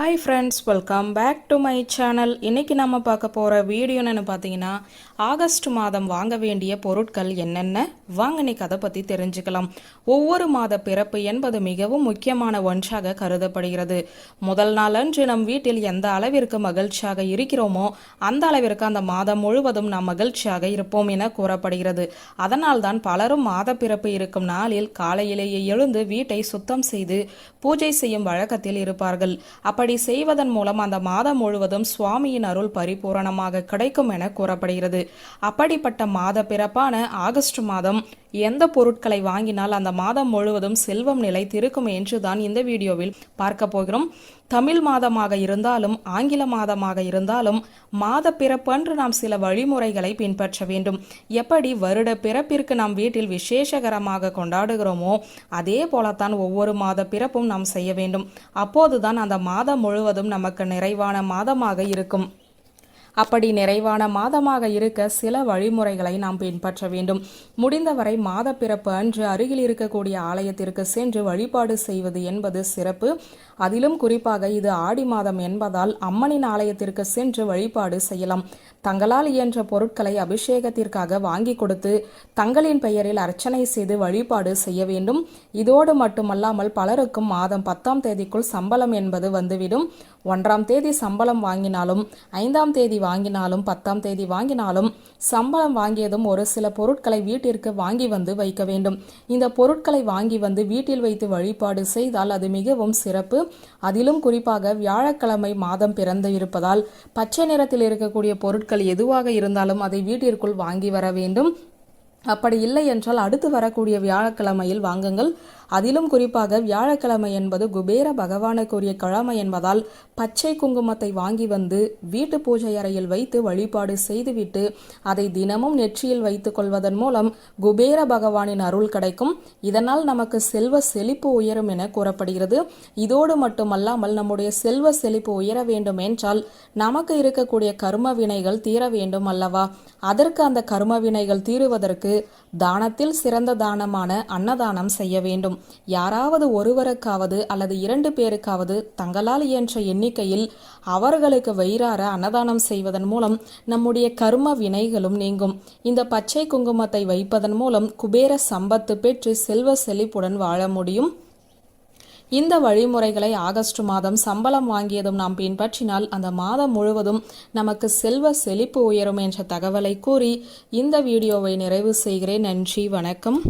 Hi friends welcome back to my channel இன்றைக்கி நம்ம பார்க்க போகிற வீடியோன்னு பார்த்தீங்கன்னா ஆகஸ்ட் மாதம் வாங்க வேண்டிய பொருட்கள் என்னென்ன? வாங்க இன்னைக்கு அதை பற்றி தெரிஞ்சுக்கலாம். ஒவ்வொரு மாத பிறப்பு என்பது மிகவும் முக்கியமான ஒன்றாக கருதப்படுகிறது. முதல் நாளன்று நம் வீட்டில் எந்த அளவிற்கு மகிழ்ச்சியாக இருக்கிறோமோ அந்த அளவிற்கு அந்த மாதம் முழுவதும் நாம் மகிழ்ச்சியாக இருப்போம் என கூறப்படுகிறது. அதனால்தான் பலரும் மாத பிறப்பு இருக்கும் நாளில் காலையிலேயே எழுந்து வீட்டை சுத்தம் செய்து பூஜை செய்யும் வழக்கத்தில் இருப்பார்கள். அப்படி செய்வதன் மூலம் அந்த மாதம் முழுவதும் சுவாமியின் அருள் பரிபூரணமாக கிடைக்கும் என கூறப்படுகிறது. அப்படிப்பட்ட மாத பிறப்பான ஆகஸ்ட் மாதம் எந்த பொருட்களை வாங்கினால் அந்த மாதம் முழுவதும் செல்வம் நிலைத்திருக்கும் என்று தான் இந்த வீடியோவில் பார்க்க போகிறோம். தமிழ் மாதமாக இருந்தாலும் ஆங்கில மாதமாக இருந்தாலும் மாத பிறப்பன்று நாம் சில வழிமுறைகளை பின்பற்ற வேண்டும். எப்படி வருட பிறப்பிற்கு நாம் வீட்டில் விசேஷகரமாக கொண்டாடுகிறோமோ அதே போலத்தான் ஒவ்வொரு மாத பிறப்பும் நாம் செய்ய வேண்டும். அப்போதுதான் அந்த மாதம் முழுவதும் நமக்கு நிறைவான மாதமாக இருக்கும். அப்படி நிறைவான மாதமாக இருக்க சில வழிமுறைகளை நாம் பின்பற்ற வேண்டும். முடிந்தவரை மாத பிறப்பு அன்று அருகில் இருக்கக்கூடிய ஆலயத்திற்கு சென்று வழிபாடு செய்வது என்பது சிறப்பு. அதிலும் குறிப்பாக இது ஆடி மாதம் என்பதால் அம்மனின் ஆலயத்திற்கு சென்று வழிபாடு செய்யலாம். தங்களால் இயன்ற பொருட்களை அபிஷேகத்திற்காக வாங்கி கொடுத்து தங்களின் பெயரில் அர்ச்சனை செய்து வழிபாடு செய்ய வேண்டும். இதோடு மட்டுமல்லாமல் பலருக்கும் மாதம் பத்தாம் தேதிக்குள் சம்பளம் என்பது வந்துவிடும். ஒன்றாம் தேதி சம்பளம் வாங்கினாலும் ஐந்தாம் தேதி வாங்கினாலும் பத்தாம் தேதி வாங்கினாலும் சம்பளம் வாங்கியதும் ஒரு சில பொருட்களை வீட்டிற்கு வாங்கி வந்து வைக்க வேண்டும். இந்த பொருட்களை வாங்கி வந்து வீட்டில் வைத்து வழிபாடு செய்தால் அது மிகவும் சிறப்பு. அதிலும் குறிப்பாக வியாழக்கிழமை மாதம் பிறந்து இருப்பதால் பச்சை நிறத்தில் இருக்கக்கூடிய பொருட்கள் எதுவாக இருந்தாலும் அதை வீட்டிற்குள் வாங்கி வர வேண்டும். அப்படி இல்லை என்றால் அடுத்து வரக்கூடிய வியாழக்கிழமையில் வாங்குங்கள். அதிலும் குறிப்பாக வியாழக்கிழமை என்பது குபேர பகவானுக்குரிய கிழமை என்பதால் பச்சை குங்குமத்தை வாங்கி வந்து வீட்டு பூஜை அறையில் வைத்து வழிபாடு செய்துவிட்டு அதை தினமும் நெற்றியில் வைத்துக் கொள்வதன் மூலம் குபேர பகவானின் அருள் கிடைக்கும். இதனால் நமக்கு செல்வ செழிப்பு உயரும் என கூறப்படுகிறது. இதோடு மட்டுமல்லாமல் நம்முடைய செல்வ செழிப்பு உயர வேண்டும் என்றால் நமக்கு இருக்கக்கூடிய கர்ம வினைகள் தீர வேண்டும் அல்லவா? அதற்கு அந்த கர்ம வினைகள் தீருவதற்கு தானத்தில் சிறந்த தானமான அன்னதானம் செய்ய வேண்டும். யாராவது ஒருவருக்காவது அல்லது இரண்டு பேருக்காவது தங்களால் இயன்ற எண்ணிக்கையில் அவர்களுக்கு வயிறார அன்னதானம் செய்வதன் மூலம் நம்முடைய கர்ம வினைகளும் நீங்கும். இந்த பச்சை குங்குமத்தை வைப்பதன் மூலம் குபேர சம்பத்து பெற்று செல்வ செழிப்புடன் வாழ முடியும். இந்த வழிமுறைகளை ஆகஸ்ட் மாதம் சம்பளம் வாங்கியதும் நாம் பின்பற்றினால் அந்த மாதம் முழுவதும் நமக்கு செல்வ செழிப்பு உயரும் என்ற தகவலை கூறி இந்த வீடியோவை நிறைவு செய்கிறேன். நன்றி வணக்கம்.